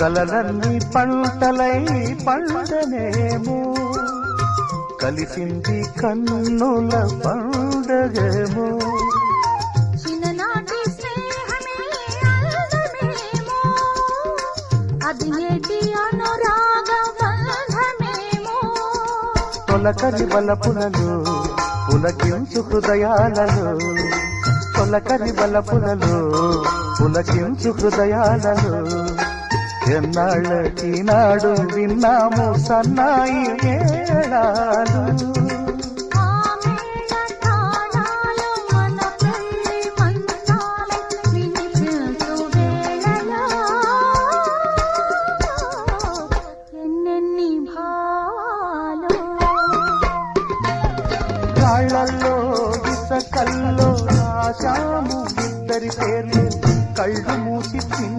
కలలన్నీ పంటలై పండనేమో కలిసింది కన్నుల పండగేమో. తొలకరి బలపులలో పులకించు హృదయాలలో తొలకరి బలపులలో పులకించు హృదయాలలో ఎన్నాళ్ళకి నాడు విన్నాము సన్నాయి మేళాలు కాళ్ళల్లో ఇసకల్లో రాశాము ఇద్దరి పేర్లు. కళ్ళు మూసి చిన్న